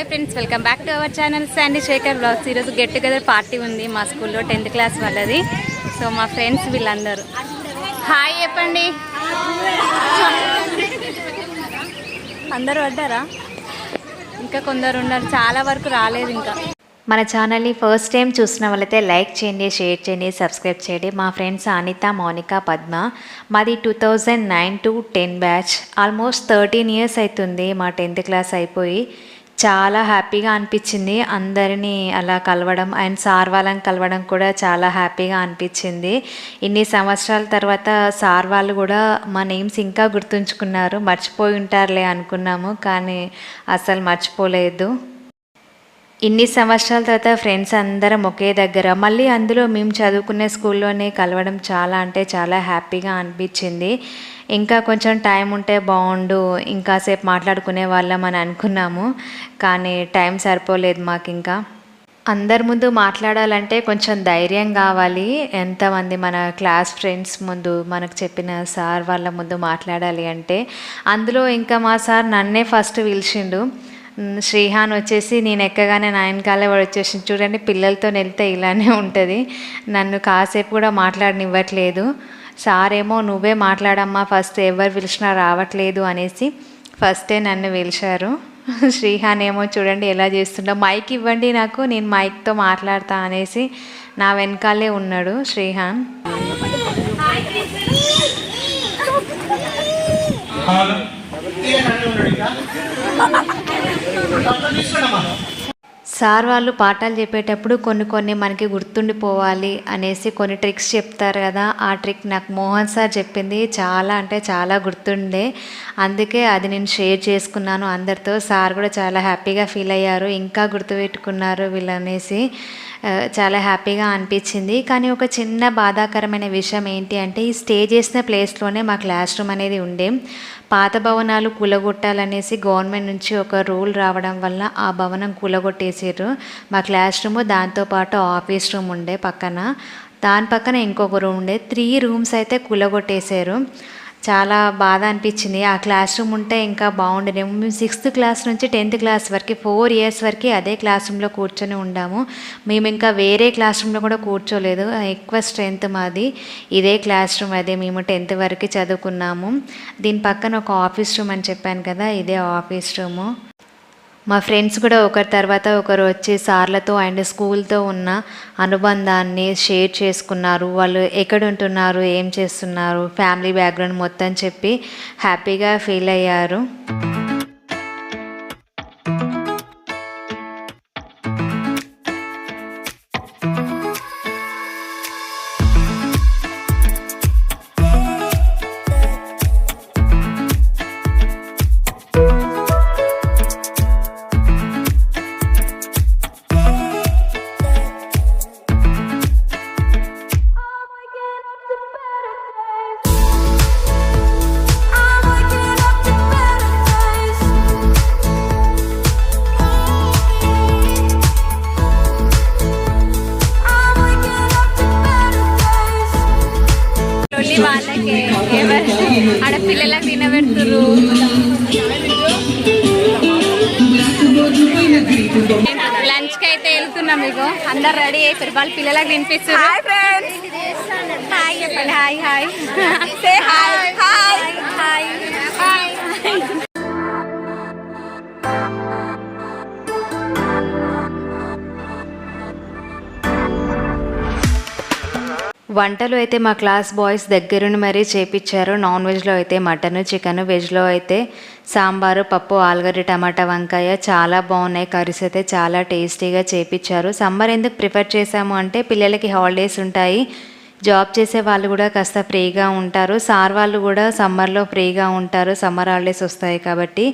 Hi friends welcome back to our channel. Sandy Shekar blogs. ఈరోజు get together party ఉంది మా స్కూల్లో tenth class వాళ్ళది. సో మా ఫ్రెండ్స్ వీళ్ళందరూ. హాయ్ చెప్పండి. అందరూ పడ్డారా? ఇంకా కొందరు ఉన్నారు. చాలా వరకు రాలేదు ఇంకా. మన ఛానల్ని ఫస్ట్ టైం చూసిన వాళ్ళైతే లైక్ చేయండి షేర్ చేయండి సబ్స్క్రైబ్ చేయండి. మా ఫ్రెండ్స్ అనిత మౌనిక పద్మ. మాది two thousand nine to ten batch. Almost thirteen years అవుతుంది మా టెన్త్ క్లాస్ అయిపోయి. చాలా హ్యాపీగా అనిపించింది. అందరినీ అలా కలవడం అండ్ సార్ వాళ్ళని కలవడం కూడా చాలా హ్యాపీగా అనిపించింది. ఇన్ని సంవత్సరాల తర్వాత సార్ వాళ్ళు కూడా మా నేమ్స్ ఇంకా గుర్తుంచుకున్నారు. మర్చిపోయి ఉంటారులే అనుకున్నాము కానీ అసలు మర్చిపోలేదు. ఇన్ని సంవత్సరాల తర్వాత ఫ్రెండ్స్ అందరం ఒకే దగ్గర. మళ్ళీ అందులో మేము చదువుకునే స్కూల్లోనే కలవడం చాలా అంటే చాలా హ్యాపీగా అనిపించింది. ఇంకా కొంచెం టైం ఉంటే బాగుండు ఇంకాసేపు మాట్లాడుకునే వాళ్ళం అని అనుకున్నాము కానీ టైం సరిపోలేదు మాకు ఇంకా అందరి ముందు మాట్లాడాలంటే కొంచెం ధైర్యం కావాలి. ఎంతమంది మన క్లాస్ ఫ్రెండ్స్ ముందు మనకు చెప్పిన సార్ వాళ్ళ ముందు మాట్లాడాలి అంటే అందులో ఇంకా మా సార్ నన్నే ఫస్ట్ పిలిచిండు. శ్రీహాన్ వచ్చేసి నేను ఎక్కగానే నాయనకాలే వాడు వచ్చేసి చూడండి పిల్లలతో వెళ్తే ఇలానే ఉంటుంది. నన్ను కాసేపు కూడా మాట్లాడనివ్వట్లేదు. సారేమో నువ్వే మాట్లాడమ్మా ఫస్ట్ ఎవరు పిలిచినా రావట్లేదు అనేసి ఫస్టే నన్ను పిలిచారు. శ్రీహాన్ ఏమో చూడండి ఎలా చేస్తుండో మైక్ ఇవ్వండి నాకు నేను మైక్తో మాట్లాడతా అనేసి నా వెనకాలే ఉన్నాడు శ్రీహాన్. సార్ వాళ్ళు పాఠాలు చెప్పేటప్పుడు కొన్ని కొన్ని మనకి గుర్తుండిపోవాలి అనేసి కొన్ని ట్రిక్స్ చెప్తారు కదా. ఆ ట్రిక్ నాకు మోహన్ సార్ చెప్పింది చాలా అంటే చాలా గుర్తుండే. అందుకే అది నేను షేర్ చేసుకున్నాను అందరితో. సార్ కూడా చాలా హ్యాపీగా ఫీల్ అయ్యారు. ఇంకా గుర్తుపెట్టుకున్నారు వీళ్ళనేసి. చాలా హ్యాపీగా అనిపించింది. కానీ ఒక చిన్న బాధాకరమైన విషయం ఏంటి అంటే ఈ స్టే చేసిన ప్లేస్లోనే మా క్లాస్ రూమ్ అనేది ఉండే. పాత భవనాలు కూలగొట్టాలనేసి గవర్నమెంట్ నుంచి ఒక రూల్ రావడం వల్ల ఆ భవనం కూలగొట్టేసారు మా క్లాస్ రూమ్ దాంతోపాటు ఆఫీస్ రూమ్ ఉండే పక్కన. దాని పక్కన ఇంకొక రూమ్ ఉండే. త్రీ రూమ్స్ అయితే కూలగొట్టేశారు. చాలా బాధ అనిపించింది. ఆ క్లాస్ రూమ్ ఉంటే ఇంకా బాగుండేనేమో మేము సిక్స్త్ క్లాస్ నుంచి టెన్త్ క్లాస్ వరకు ఫోర్ ఇయర్స్ వరకు అదే క్లాస్ రూమ్లో కూర్చొని ఉండాము. మేము ఇంకా వేరే క్లాస్ రూమ్లో కూడా కూర్చోలేదు. ఎక్కువ స్ట్రెంత్ మాది. ఇదే క్లాస్ రూమ్ అదే మేము టెన్త్ వరకు చదువుకున్నాము. దీని పక్కన ఒక ఆఫీస్ రూమ్ అని చెప్పాను కదా ఇదే ఆఫీస్ రూము. మా ఫ్రెండ్స్ కూడా ఒకరి తర్వాత ఒకరు వచ్చి సార్లతో అండ్ స్కూల్తో ఉన్న అనుబంధాన్ని షేర్ చేసుకున్నారు. వాళ్ళు ఎక్కడ ఉంటున్నారు ఏం చేస్తున్నారు ఫ్యామిలీ బ్యాక్గ్రౌండ్ మొత్తం చెప్పి హ్యాపీగా ఫీల్ అయ్యారు. అందరు రెడీ అయిపోయారు. వాళ్ళు పిల్లలకు తినిపిస్తారు హాయ్ ఫ్రెండ్స్ హాయ్ చెప్పండి. Hi hi say hi hi hi వంటలు అయితే మా క్లాస్ బాయ్స్ దగ్గరుండి మరీ చేపించారు నాన్ వెజ్లో అయితే మటన్ చికెన్ వెజ్లో అయితే సాంబారు పప్పు ఆలుగడ్డ టమాటా వంకాయ చాలా బాగున్నాయి. కర్రీస్ అయితే చాలా టేస్టీగా చేపించారు సమ్మర్ ఎందుకు ప్రిఫర్ చేశాము అంటే పిల్లలకి హాలిడేస్ ఉంటాయి. జాబ్ చేసే వాళ్ళు కూడా కాస్త ఫ్రీగా ఉంటారు. సార్ వాళ్ళు కూడా సమ్మర్లో ఫ్రీగా ఉంటారు. సమ్మర్ హాలిడేస్ వస్తాయి కాబట్టి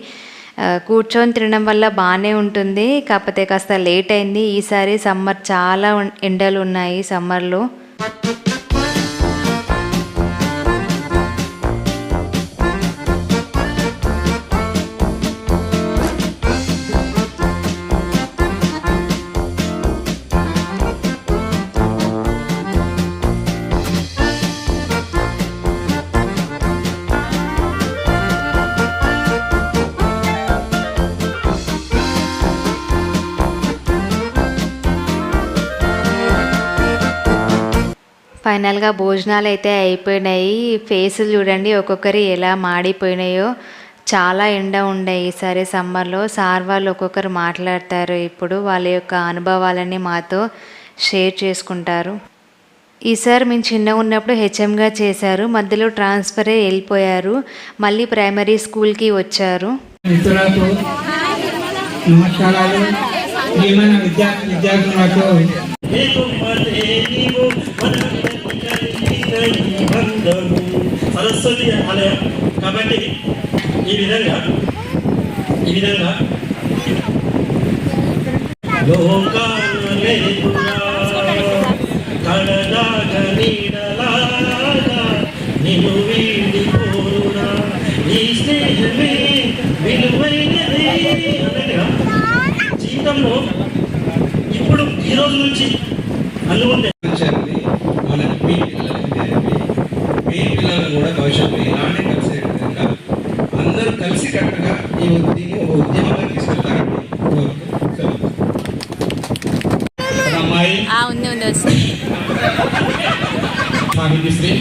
కూర్చొని తినడం వల్ల బాగానే ఉంటుంది. కాకపోతే కాస్త లేట్ అయింది. ఈసారి సమ్మర్ చాలా ఎండలు ఉన్నాయి సమ్మర్లో. Thank you. ఫైనల్గా భోజనాలు అయితే అయిపోయినాయి. ఫేసులు చూడండి ఒక్కొక్కరి ఎలా మాడిపోయినాయో. చాలా ఎండ ఉండే ఈసారి సమ్మర్లో. సార్ వాళ్ళు ఒక్కొక్కరు మాట్లాడతారు. ఇప్పుడు వాళ్ళ యొక్క అనుభవాలని మాతో షేర్ చేసుకుంటారు. ఈసారి మేము చిన్నగా ఉన్నప్పుడు హెచ్ఎంగా చేశారు. మధ్యలో ట్రాన్స్ఫర్ వెళ్ళిపోయారు. మళ్ళీ ప్రైమరీ స్కూల్కి వచ్చారు. నమస్కారాలు. విద్యార్థి సరస్వతి ఆలయం. కాబట్టి ఈ విధంగా ఈ విధంగా. లోకాలేకురా, కడదాక నీడలాగా ఈ స్నేహమే విలువైనది. జీవితంలో ఇప్పుడు ఈ రోజు నుంచి అనుకుంటే ఫ్యూచర్ని మన మీ పిల్లలకి నేర్పి మీ పిల్లలు కూడా భవిష్యత్తులో ఇలానే కలిసే విధంగా అందరూ కలిసి కట్టుగా ఈ దీన్ని ఒక ఉద్యమంగా తీసుకెళ్తారని కోరుతూ సెలవు. ఒక అమ్మాయి ఉంది ఉంది వస్తుంది. సాహిత్యశ్రీ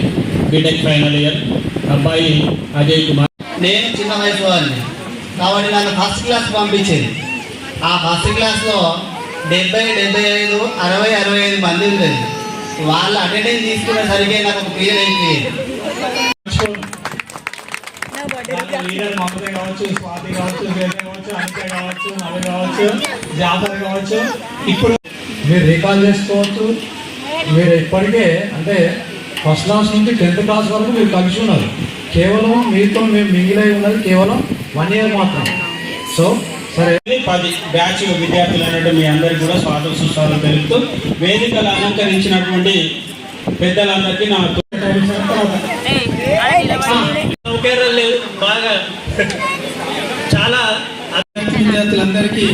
బీటెక్ ఫైనల్ ఇయర్ అబ్బాయి అజయ్ కుమార్. నేను చిన్న వయసు వాడిని కాబట్టి నన్ను ఫస్ట్ క్లాస్ పంపించేది. ఆ ఫస్ట్ క్లాస్లో డెబ్బై డెబ్బై ఐదు అరవై అరవై ఐదు మంది ఉండేది. వాళ్ళు అటెండెన్స్ తీసుకునేసరికి నాకు ఒక పీరియడ్ అయిపోయేది. మమత కావచ్చు స్వాతి కావచ్చు కావచ్చు అనిత కావచ్చు జాఫర్ కావచ్చు. ఇప్పుడు మీరు రీకాల్ చేసుకోవచ్చు. మీరు ఇప్పటికే అంటే ఫస్ట్ క్లాస్ నుంచి టెన్త్ క్లాస్ వరకు మీరు కలిసి ఉన్నారు. కేవలం మీతో మేము మిగిలై ఉన్నది కేవలం వన్ ఇయర్ మాత్రం సో సరే. పది బ్యాచ్ విద్యార్థులు అన్నట్టు మీ అందరికీ కూడా స్వాగత సుస్వాగతం తెలుపుతూ వేదికలు అలంకరించినటువంటి పెద్దలందరికీ నా బాగా చాలా విద్యార్థులందరికీ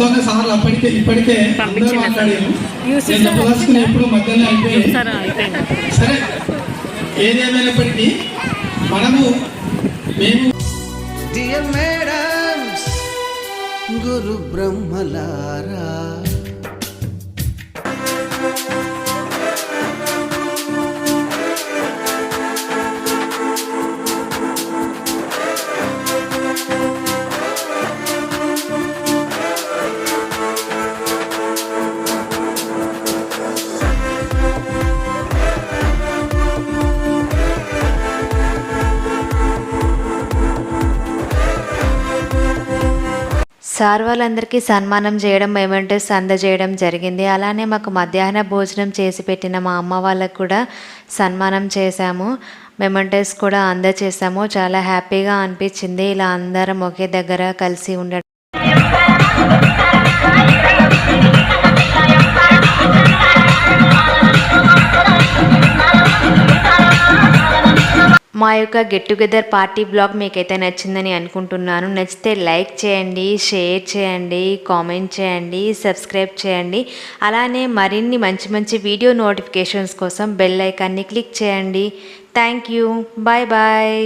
సార్లు అప్పటికే ఇప్పటికే అందరూ మాట్లాడారు. నేను చెప్పదలుచుకున్న ఎప్పుడు మధ్యలో అయిపోయి సరే ఏదేమైనప్పటికీ మనము మేము డియర్ మేడమ్స్ గురు బ్రహ్మలారా సార్ వాళ్ళందరికీ సన్మానం చేయడం మెమెంటోస్ అందజేయడం జరిగింది. అలానే మాకు మధ్యాహ్న భోజనం చేసి పెట్టిన మా అమ్మ వాళ్ళకు కూడా సన్మానం చేశాము. మెమెంటోస్ కూడా అందజేసాము చాలా హ్యాపీగా అనిపించింది. ఇలా అందరం ఒకే దగ్గర కలిసి ఉండడం మా యొక్క గెట్ టుగెదర్ పార్టీ బ్లాగ్ మీకైతే నచ్చిందని అనుకుంటున్నాను. నచ్చితే లైక్ చేయండి షేర్ చేయండి కామెంట్ చేయండి సబ్స్క్రైబ్ చేయండి. అలానే మరిన్ని మంచి మంచి వీడియో నోటిఫికేషన్స్ కోసం బెల్ ఐకాన్ని క్లిక్ చేయండి. Thank you. Bye bye.